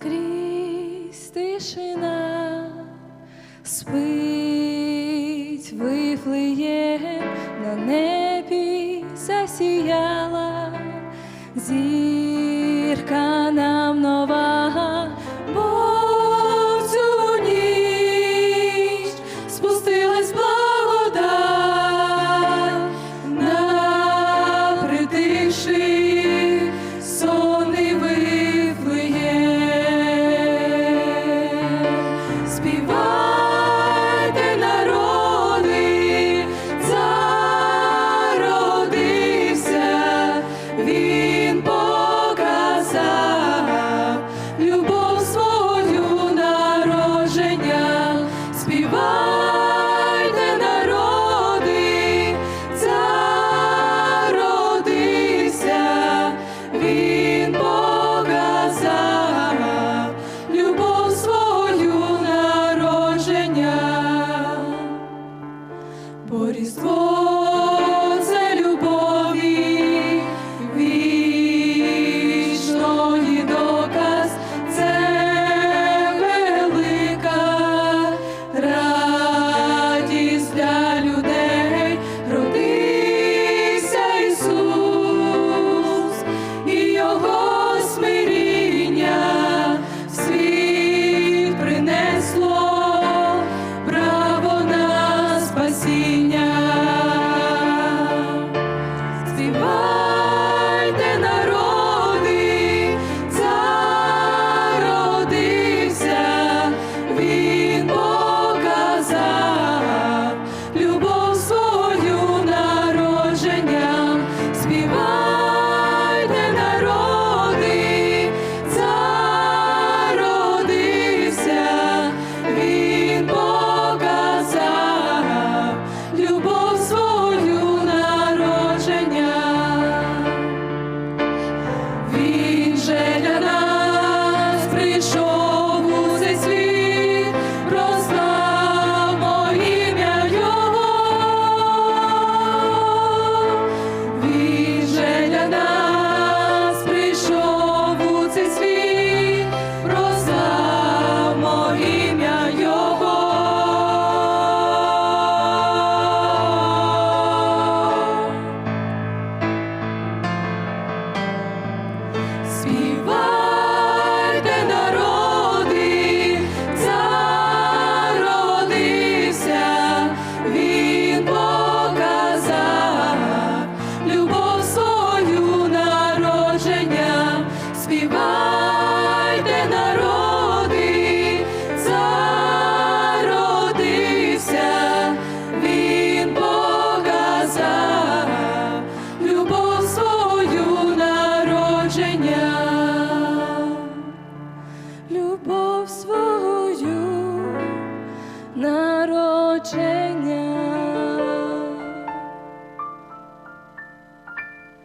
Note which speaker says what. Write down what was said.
Speaker 1: скрізь тишина спить, вифлеє на небо. Oh. народження, любов свою народження.